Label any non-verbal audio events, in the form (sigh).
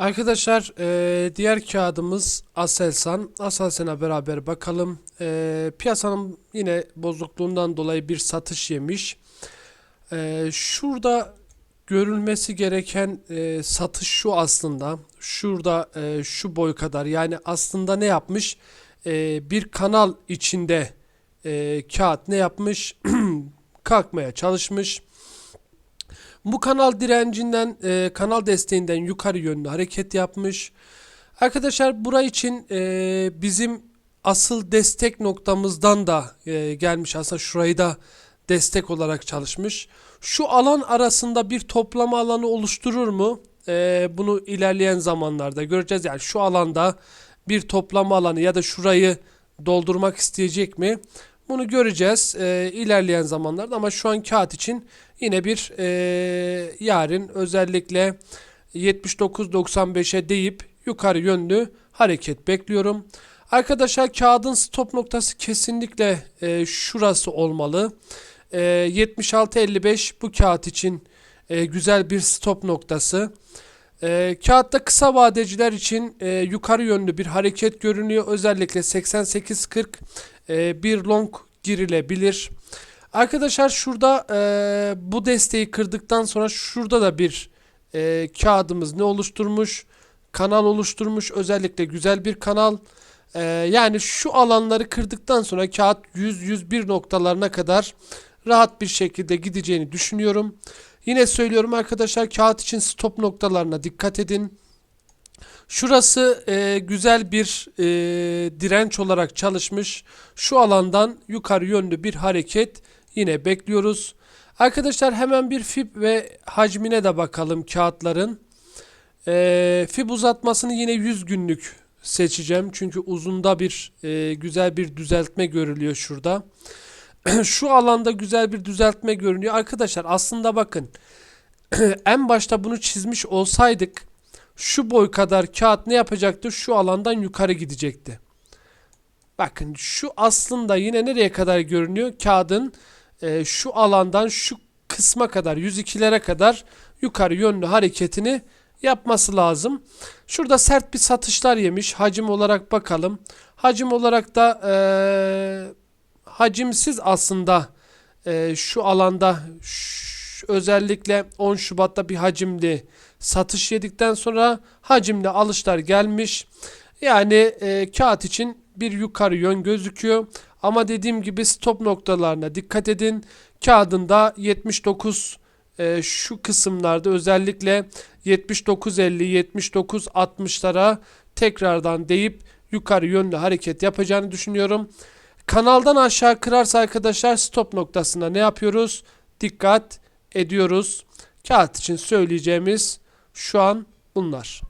Arkadaşlar eee, diğer kağıdımız Aselsan. Aselsan'a beraber bakalım. Eee, piyasanın yine bozukluğundan dolayı bir satış yemiş. Eee, şurada görülmesi gereken eee, satış şu aslında. Şurada eee, şu boy kadar. Yani aslında ne yapmış? Eee, bir kanal içinde eee, kağıt ne yapmış? (clears throat) Kalkmaya çalışmış. Bu kanal direncinden, e, kanal desteğinden yukarı yönlü hareket yapmış. Arkadaşlar bura için e, bizim asıl destek noktamızdan da e, gelmiş. Aslında şurayı da destek olarak çalışmış. Şu alan arasında bir toplama alanı oluşturur mu? E, bunu ilerleyen zamanlarda göreceğiz. Yani şu alanda bir toplama alanı ya da şurayı doldurmak isteyecek mi? Bunu göreceğiz e, ilerleyen zamanlarda ama şu an kağıt için yine bir e, yarın özellikle 79.95'e deyip yukarı yönlü hareket bekliyorum. Arkadaşlar kağıdın stop noktası kesinlikle e, şurası olmalı. E, 76.55 bu kağıt için e, güzel bir stop noktası. E, kağıtta kısa vadeciler için e, yukarı yönlü bir hareket görünüyor. Özellikle 88.40 e, bir long girilebilir. Arkadaşlar şurada e, bu desteği kırdıktan sonra şurada da bir e, kağıdımız ne oluşturmuş? Kanal oluşturmuş. Özellikle güzel bir kanal. E, yani şu alanları kırdıktan sonra kağıt 100-101 noktalarına kadar rahat bir şekilde gideceğini düşünüyorum. Yine söylüyorum arkadaşlar kağıt için stop noktalarına dikkat edin. Şurası e, güzel bir e, direnç olarak çalışmış. Şu alandan yukarı yönlü bir hareket yine bekliyoruz. Arkadaşlar hemen bir fib ve hacmine de bakalım kağıtların. E, fib uzatmasını yine 100 günlük seçeceğim. Çünkü uzunda bir e, güzel bir düzeltme görülüyor şurada. (clears throat) Şu alanda güzel bir düzeltme görünüyor. Arkadaşlar aslında bakın (clears throat) en başta bunu çizmiş olsaydık şu boy kadar kağıt ne yapacaktı? Şu alandan yukarı gidecekti. Bakın şu aslında yine nereye kadar görünüyor? Kağıdın e, şu alandan şu kısma kadar 102'lere kadar yukarı yönlü hareketini yapması lazım. Şurada sert bir satışlar yemiş. Hacim olarak bakalım. Hacim olarak da e, hacimsiz aslında e, şu alanda ş- özellikle 10 Şubat'ta bir hacimli satış yedikten sonra hacimli alışlar gelmiş. Yani e, kağıt için bir yukarı yön gözüküyor. Ama dediğim gibi stop noktalarına dikkat edin. Kağıdında 79 e, şu kısımlarda özellikle 79.50 79.60'lara tekrardan deyip yukarı yönlü hareket yapacağını düşünüyorum. Kanaldan aşağı kırarsa arkadaşlar stop noktasına ne yapıyoruz? Dikkat ediyoruz. Kağıt için söyleyeceğimiz şu an bunlar.